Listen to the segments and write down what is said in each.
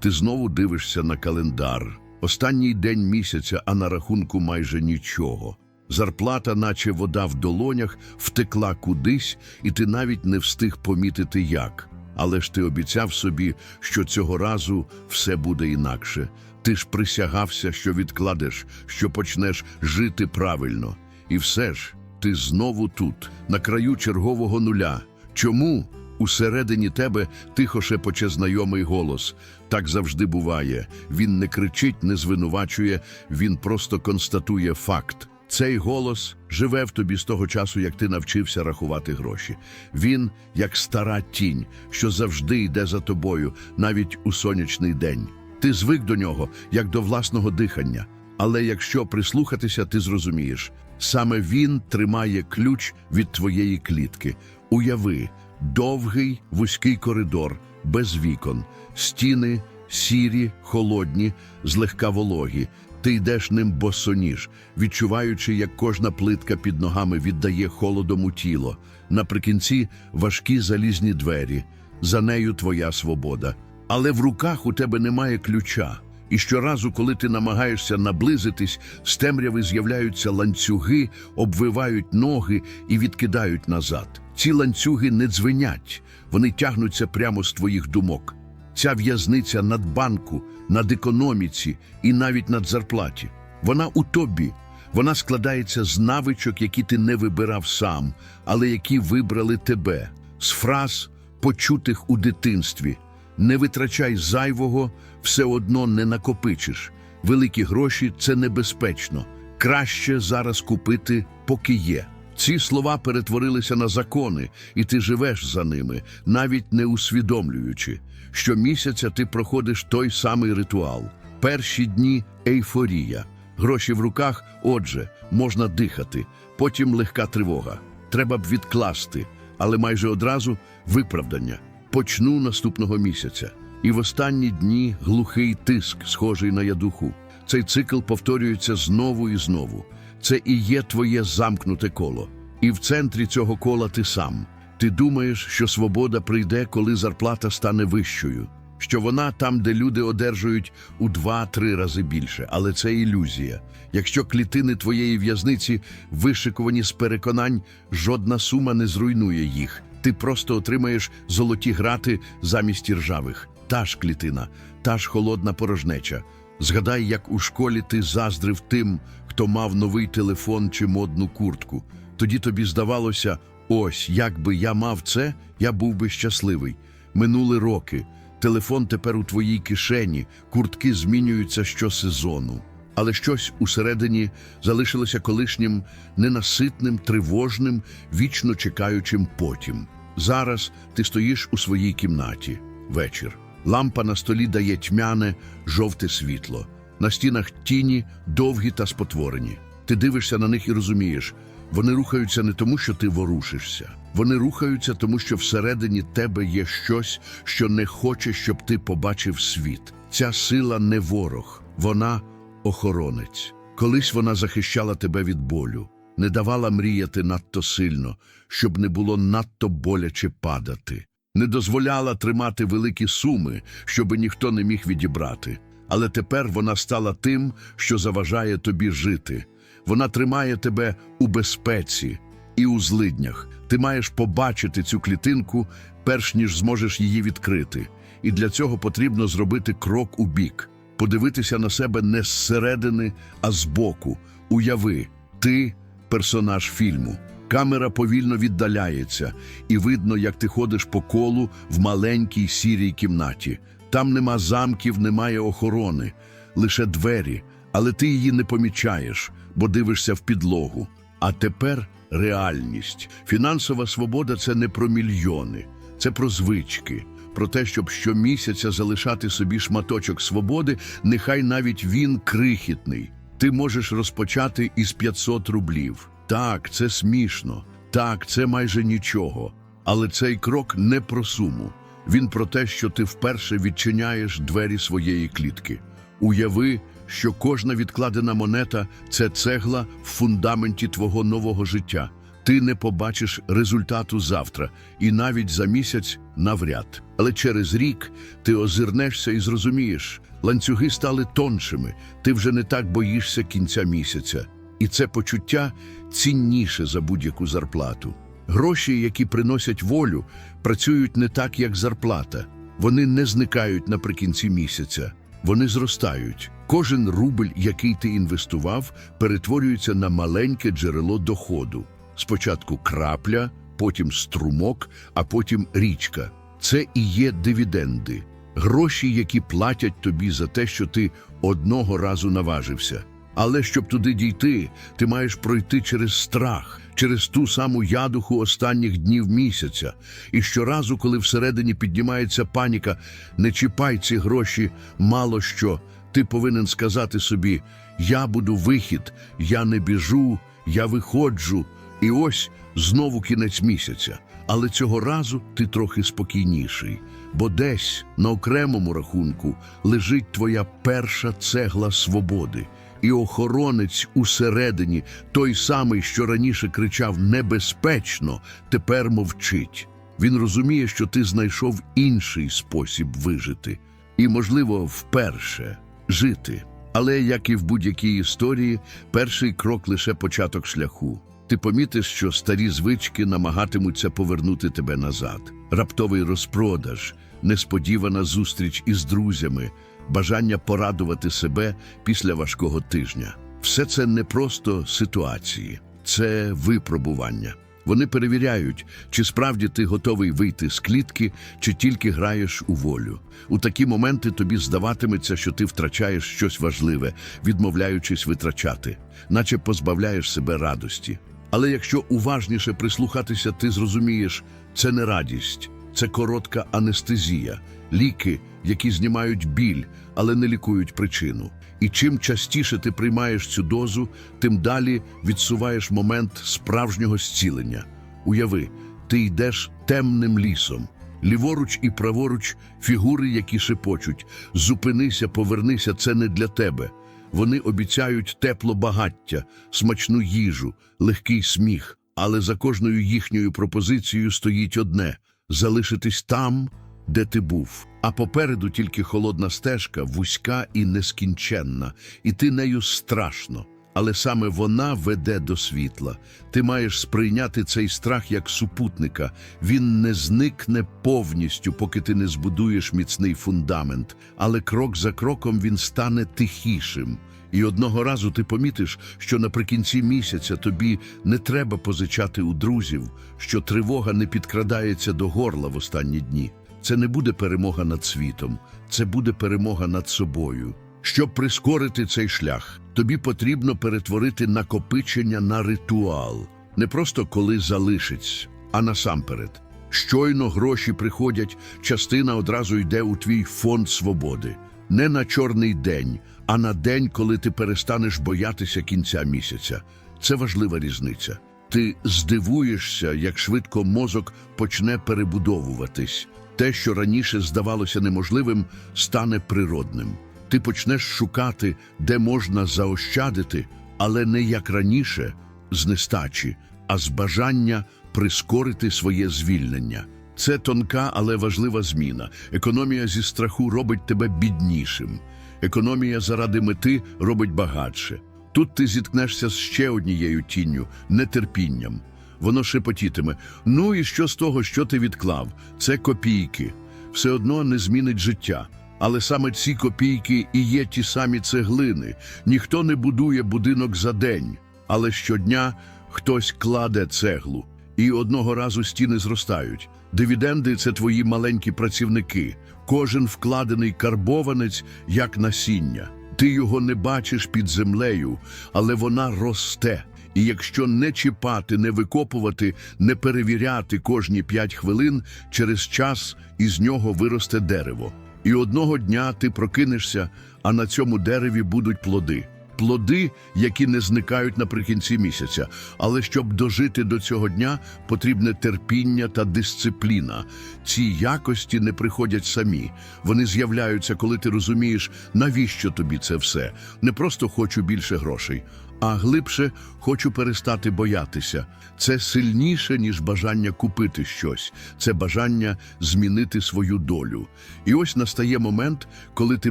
Ти знову дивишся на календар. Останній день місяця, а на рахунку майже нічого. Зарплата, наче вода в долонях, втекла кудись, і ти навіть не встиг помітити як. Але ж ти обіцяв собі, що цього разу все буде інакше. Ти ж присягався, що відкладеш, що почнеш жити правильно. І все ж ти знову тут, на краю чергового нуля. Чому? Усередині тебе тихо шепоче знайомий голос. Так завжди буває. Він не кричить, не звинувачує, він просто констатує факт. Цей голос живе в тобі з того часу, як ти навчився рахувати гроші. Він як стара тінь, що завжди йде за тобою, навіть у сонячний день. Ти звик до нього, як до власного дихання. Але якщо прислухатися, ти зрозумієш, саме він тримає ключ від твоєї клітки. Уяви, довгий вузький коридор, без вікон, стіни сірі, холодні, злегка вологі. Ти йдеш ним босоніж, відчуваючи, як кожна плитка під ногами віддає холодом у тіло. Наприкінці важкі залізні двері. За нею твоя свобода. Але в руках у тебе немає ключа. І щоразу, коли ти намагаєшся наблизитись, з темряви з'являються ланцюги, обвивають ноги і відкидають назад. Ці ланцюги не дзвенять, вони тягнуться прямо з твоїх думок. Ця в'язниця над банку, над економіці і навіть над зарплаті. Вона у тобі. Вона складається з навичок, які ти не вибирав сам, але які вибрали тебе, з фраз, почутих у дитинстві. Не витрачай зайвого, все одно не накопичиш. Великі гроші це небезпечно. Краще зараз купити, поки є. Ці слова перетворилися на закони, і ти живеш за ними, навіть не усвідомлюючи. Щомісяця ти проходиш той самий ритуал. Перші дні ейфорія. Гроші в руках, отже, можна дихати, потім легка тривога. Треба б відкласти, але майже одразу виправдання. Почну наступного місяця. І в останні дні глухий тиск, схожий на ядуху. Цей цикл повторюється знову і знову. Це і є твоє замкнуте коло. І в центрі цього кола ти сам. Ти думаєш, що свобода прийде, коли зарплата стане вищою, що вона там, де люди одержують у два-три рази більше, але це ілюзія. Якщо клітини твоєї в'язниці вишикувані з переконань, жодна сума не зруйнує їх. Ти просто отримаєш золоті грати замість іржавих. Та ж клітина, та ж холодна порожнеча. Згадай, як у школі ти заздрив тим, хто мав новий телефон чи модну куртку. Тоді тобі здавалося, ось, якби я мав це, я був би щасливий. Минули роки. Телефон тепер у твоїй кишені, куртки змінюються щосезону. Але щось усередині залишилося колишнім ненаситним, тривожним, вічно чекаючим потім. Зараз ти стоїш у своїй кімнаті. Вечір. Лампа на столі дає тьмяне, жовте світло. На стінах тіні, довгі та спотворені. Ти дивишся на них і розумієш, вони рухаються не тому, що ти ворушишся. Вони рухаються, тому що всередині тебе є щось, що не хоче, щоб ти побачив світ. Ця сила не ворог, вона охоронець. Колись вона захищала тебе від болю, не давала мріяти надто сильно, щоб не було надто боляче падати, не дозволяла тримати великі суми, щоби ніхто не міг відібрати. Але тепер вона стала тим, що заважає тобі жити. Вона тримає тебе у безпеці і у злиднях. Ти маєш побачити цю клітинку, перш ніж зможеш її відкрити. І для цього потрібно зробити крок у бік, подивитися на себе не зсередини, а збоку. Уяви, ти персонаж фільму. Камера повільно віддаляється, і видно, як ти ходиш по колу в маленькій сірій кімнаті. Там нема замків, немає охорони, лише двері, але ти її не помічаєш, бо дивишся в підлогу. А тепер реальність. Фінансова свобода це не про мільйони, це про звички, про те, щоб щомісяця залишати собі шматочок свободи, нехай навіть він крихітний. Ти можеш розпочати із 500 рублів. Так, це смішно, так, це майже нічого. Але цей крок не про суму. Він про те, що ти вперше відчиняєш двері своєї клітки. Уяви, що кожна відкладена монета це цегла в фундаменті твого нового життя. Ти не побачиш результату завтра і навіть за місяць навряд. Але через рік ти озирнешся і зрозумієш, ланцюги стали тоншими, ти вже не так боїшся кінця місяця. І це почуття цінніше за будь-яку зарплату. Гроші, які приносять волю, працюють не так, як зарплата. Вони не зникають наприкінці місяця. Вони зростають. Кожен рубль, який ти інвестував, перетворюється на маленьке джерело доходу. Спочатку крапля, потім струмок, а потім річка. Це і є дивіденди. Гроші, які платять тобі за те, що ти одного разу наважився. Але щоб туди дійти, ти маєш пройти через страх, через ту саму ядуху останніх днів місяця. І щоразу, коли всередині піднімається паніка, не чіпай ці гроші, мало що. Ти повинен сказати собі: я буду вихід, я не біжу, я виходжу. І ось знову кінець місяця. Але цього разу ти трохи спокійніший, бо десь на окремому рахунку лежить твоя перша цегла свободи. І охоронець усередині, той самий, що раніше кричав небезпечно, тепер мовчить. Він розуміє, що ти знайшов інший спосіб вижити, і, можливо, вперше жити. Але, як і в будь-якій історії, перший крок лише початок шляху. Ти помітиш, що старі звички намагатимуться повернути тебе назад. Раптовий розпродаж, несподівана зустріч із друзями, бажання порадувати себе після важкого тижня. Все це не просто ситуації, це випробування. Вони перевіряють, чи справді ти готовий вийти з клітки, чи тільки граєш у волю. У такі моменти тобі здаватиметься, що ти втрачаєш щось важливе, відмовляючись витрачати, наче позбавляєш себе радості. Але якщо уважніше прислухатися, ти зрозумієш, це не радість, це коротка анестезія, ліки, які знімають біль, але не лікують причину. І чим частіше ти приймаєш цю дозу, тим далі відсуваєш момент справжнього зцілення. Уяви, ти йдеш темним лісом. Ліворуч і праворуч фігури, які шепочуть зупинися, повернися, це не для тебе. Вони обіцяють тепло багаття, смачну їжу, легкий сміх, але за кожною їхньою пропозицією стоїть одне залишитись там, де ти був. А попереду тільки холодна стежка, вузька і нескінченна, і ти нею страшно. Але саме вона веде до світла. Ти маєш сприйняти цей страх як супутника. Він не зникне повністю, поки ти не збудуєш міцний фундамент, але крок за кроком він стане тихішим. І одного разу ти помітиш, що наприкінці місяця тобі не треба позичати у друзів, що тривога не підкрадається до горла в останні дні. Це не буде перемога над світом, це буде перемога над собою. Щоб прискорити цей шлях, тобі потрібно перетворити накопичення на ритуал, не просто коли залишиться, а насамперед. Щойно гроші приходять, частина одразу йде у твій фонд свободи. Не на чорний день, а на день, коли ти перестанеш боятися кінця місяця. Це важлива різниця. Ти здивуєшся, як швидко мозок почне перебудовуватись. Те, що раніше здавалося неможливим, стане природним. Ти почнеш шукати, де можна заощадити, але не як раніше, з нестачі, а з бажання прискорити своє звільнення. Це тонка, але важлива зміна. Економія зі страху робить тебе біднішим. Економія заради мети робить багатше. Тут ти зіткнешся з ще однією тінню нетерпінням. Воно шепотітиме: ну і що з того, що ти відклав? Це копійки. Все одно не змінить життя. Але саме ці копійки і є ті самі цеглини. Ніхто не будує будинок за день, але щодня хтось кладе цеглу. І одного разу стіни зростають. Дивіденди це твої маленькі працівники. Кожен вкладений карбованець як насіння. Ти його не бачиш під землею, але вона росте. І якщо не чіпати, не викопувати, не перевіряти кожні п'ять хвилин, через час із нього виросте дерево. І одного дня ти прокинешся, а на цьому дереві будуть плоди. плоди, які не зникають наприкінці місяця. Але щоб дожити до цього дня, потрібне терпіння та дисципліна. Ці якості не приходять самі. Вони з'являються, коли ти розумієш, навіщо тобі це все. Не просто хочу більше грошей, а глибше хочу перестати боятися. Це сильніше, ніж бажання купити щось, це бажання змінити свою долю. І ось настає момент, коли ти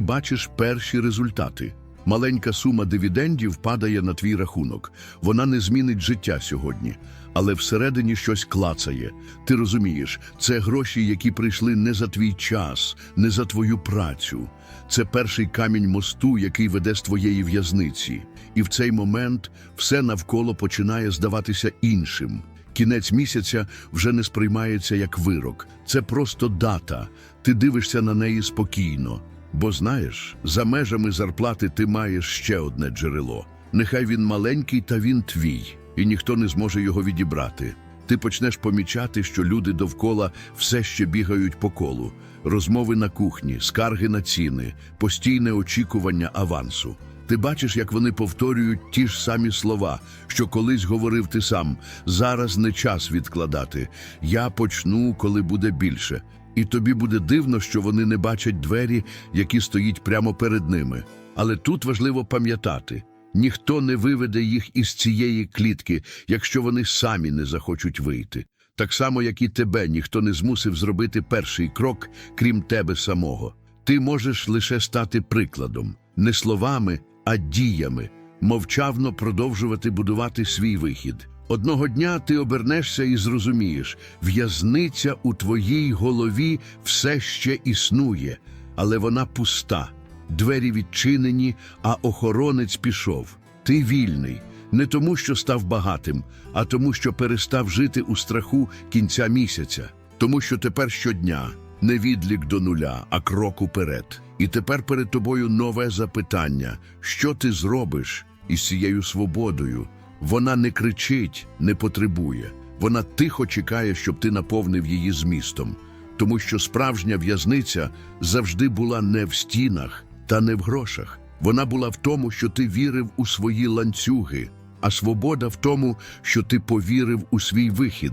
бачиш перші результати. Маленька сума дивідендів падає на твій рахунок. Вона не змінить життя сьогодні, але всередині щось клацає. Ти розумієш, це гроші, які прийшли не за твій час, не за твою працю. Це перший камінь мосту, який веде з твоєї в'язниці. І в цей момент все навколо починає здаватися іншим. Кінець місяця вже не сприймається як вирок. Це просто дата. Ти дивишся на неї спокійно. Бо знаєш, за межами зарплати ти маєш ще одне джерело. Нехай він маленький, та він твій, і ніхто не зможе його відібрати. Ти почнеш помічати, що люди довкола все ще бігають по колу, розмови на кухні, скарги на ціни, постійне очікування авансу. Ти бачиш, як вони повторюють ті ж самі слова, що колись говорив ти сам. Зараз не час відкладати. Я почну, коли буде більше. І тобі буде дивно, що вони не бачать двері, які стоїть прямо перед ними. Але тут важливо пам'ятати: ніхто не виведе їх із цієї клітки, якщо вони самі не захочуть вийти. Так само, як і тебе, ніхто не змусив зробити перший крок, крім тебе самого. Ти можеш лише стати прикладом, не словами, а діями, мовчавно продовжувати будувати свій вихід. Одного дня ти обернешся і зрозумієш, в'язниця у твоїй голові все ще існує, але вона пуста. Двері відчинені, а охоронець пішов. Ти вільний, не тому, що став багатим, а тому, що перестав жити у страху кінця місяця, тому що тепер щодня не відлік до нуля, а крок уперед. І тепер перед тобою нове запитання: що ти зробиш із цією свободою? Вона не кричить, не потребує. Вона тихо чекає, щоб ти наповнив її змістом, тому що справжня в'язниця завжди була не в стінах та не в грошах. Вона була в тому, що ти вірив у свої ланцюги, а свобода в тому, що ти повірив у свій вихід.